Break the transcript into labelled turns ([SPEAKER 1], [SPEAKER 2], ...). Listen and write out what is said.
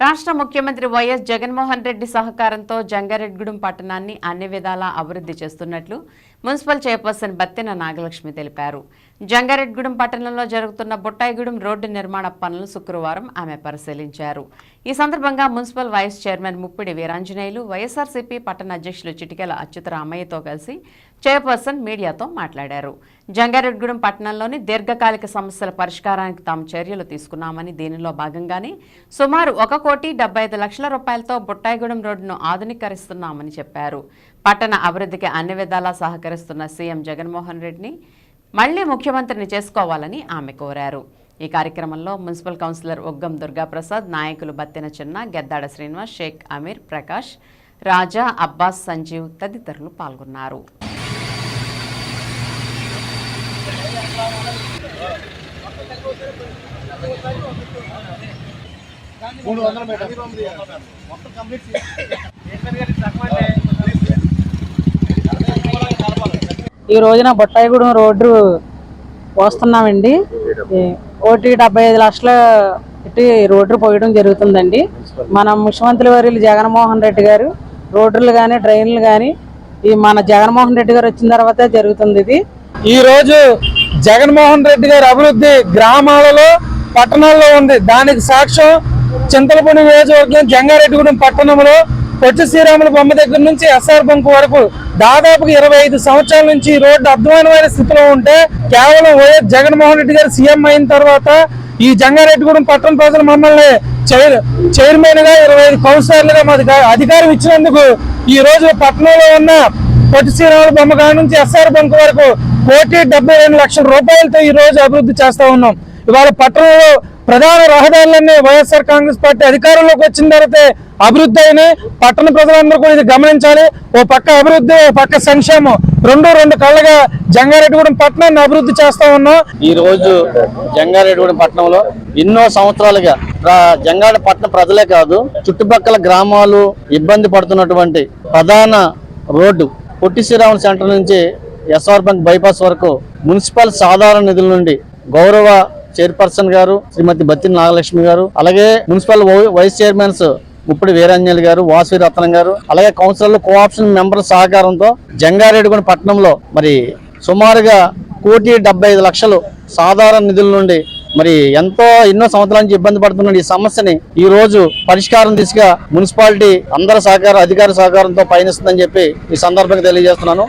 [SPEAKER 1] రాష్ట్ర ముఖ్యమంత్రి వైఎస్ జగన్మోహన్ రెడ్డి సహకారంతో జంగారెడ్గూడెం పట్టణాన్ని అన్ని విధాలా అభివృద్ధి చేస్తున్నట్లు మున్సిపల్ చైర్పర్సన్ బత్తిన నాగలక్ష్మి తెలిపారు. జంగారెడ్గూడెం పట్టణంలో జరుగుతున్న బుట్టాయిగూడెం రోడ్డు నిర్మాణ పనులను శుక్రవారం ఆమె పరిశీలించారు. ఈ సందర్భంగా municipal vice chairman Muppidi Veeranjaneyulu YSRCP పట్టణ అధ్యక్షులు చిటికెల అచ్యుతరామయ్యతో కలిసి చైర్పర్సన్ మీడియాతో మాట్లాడారు. జంగారెడ్గూడెం పట్టణంలోని దీర్ఘకాలిక సమస్యల పరిష్కారానికి తాము చర్యలు తీసుకున్నామని దీనిలో భాగంగానే సుమారు ఒక కోటి డెబ్బై ఐదు లక్షల రూపాయలతో బుట్టాయిగూడెం రోడ్డును ఆధునీకరిస్తున్నామని చెప్పారు. పట్టణ అభివృద్ధికి అన్ని విధాలా సహకరిస్తున్న సీఎం జగన్మోహన్ రెడ్డిని మళ్ళీ ముఖ్యమంత్రిని చేసుకోవాలని ఆమె కోరారు. ఈ కార్యక్రమంలో మున్సిపల్ కౌన్సిలర్ ఒగ్గం దుర్గాప్రసాద్ నాయకులు బత్తిన చిన్న గెద్దాడ శ్రీనివాస్ షేక్ అమీర్ ప్రకాష్ రాజా అబ్బాస్ సంజీవ్ తదితరులు పాల్గొన్నారు.
[SPEAKER 2] మూడు వందల మీటర్ మొత్తం కంప్లీట్
[SPEAKER 3] ఈ రోజున బొట్టాయిగూడెం రోడ్డు పోస్తున్నామండి ఈ కోటి డెబ్బై ఐదు లక్షల పెట్టి రోడ్డు పోయడం జరుగుతుందండి. మన ముఖ్యమంత్రి వర్యులు జగన్మోహన్ రెడ్డి గారు రోడ్లు కానీ డ్రైన్లు కానీ ఈ మన జగన్మోహన్ రెడ్డి గారు వచ్చిన తర్వాతే జరుగుతుంది ఇది.
[SPEAKER 4] ఈ రోజు జగన్మోహన్ రెడ్డి గారి అభివృద్ధి గ్రామాలలో పట్టణాల్లో ఉంది. దానికి సాక్ష్యం చింతలపూడి నియోజకవర్గం జంగారెడ్డిగూడెం పట్టణంలో పొట్టి శ్రీరాముల బొమ్మ దగ్గర నుంచి ఎస్ఆర్ బంక్ వరకు దాదాపుగా ఇరవై ఐదు సంవత్సరాల నుంచి ఈ రోడ్డు వారి స్థితిలో ఉంటే కేవలం వైఎస్ జగన్మోహన్ రెడ్డి గారు సీఎం అయిన తర్వాత ఈ జంగారెడ్డిగూడెం పట్టణ ప్రజలు మమ్మల్ని చైర్ చైర్మన్గా ఇరవై ఐదు కౌన్సిలర్లుగా మాది అధికారం ఇచ్చినందుకు ఈ రోజు పట్టణంలో ఉన్న పొట్టి శ్రీరాముల బొమ్మ కాడ నుంచి ఎస్ఆర్ బంక్ వరకు కోటి డెబ్బై రెండు లక్షల రూపాయలతో ఈ రోజు అభివృద్ధి చేస్తా ఉన్నాం. ఇవాళ పట్టణంలో ప్రధాన రహదారులన్నీ వైఎస్ఆర్ కాంగ్రెస్ పార్టీ అధికారంలోకి వచ్చిన తర్వాత అభివృద్ధి అయినాయి. పట్టణ ప్రజలందరూ కూడా ఇది గమనించాలి. ఓ పక్క అభివృద్ధి ఓ పక్క సంక్షేమం. రెండు రెండు కళ్ళగా జంగారెడ్డిగూడెం పట్టణాన్ని అభివృద్ధి చేస్తా ఉన్నాం.
[SPEAKER 2] ఈ రోజు జంగారెడ్డిగూడెం పట్టణంలో ఎన్నో సంవత్సరాలుగా ప్ర- జంగారెడ్డి పట్టణ ప్రజలే కాదు చుట్టుపక్కల గ్రామాలు ఇబ్బంది పడుతున్నటువంటి ప్రధాన రోడ్డు పొట్టి శ్రీరాములు సెంటర్ నుంచి ఎస్ఆర్ బ్యాంక్ బైపాస్ వరకు మున్సిపల్ సాధారణ నిధుల నుండి గౌరవ చైర్పర్సన్ గారు శ్రీమతి బత్తిన నాగలక్ష్మి గారు అలాగే మున్సిపల్ వై- వైస్ చైర్మన్స్ ఇప్పుడు వీరాంజలి గారు వాసు రత్నం గారు అలాగే కౌన్సిలర్లు కోఆప్షన్ మెంబర్ సహకారంతో జంగారెడ్డిగూడెం పట్టణంలో మరి సుమారుగా కోటి డెబ్బై ఐదు లక్షలు సాధారణ నిధుల నుండి మరి ఎంతో ఎన్నో సంవత్సరాల నుంచి ఇబ్బంది పడుతున్న ఈ సమస్యని ఈ రోజు పరిష్కారం దిశగా మున్సిపాలిటీ అందరి సహకార అధికార సహకారంతో పయనిస్తుందని చెప్పి ఈ సందర్భంగా తెలియజేస్తున్నాను.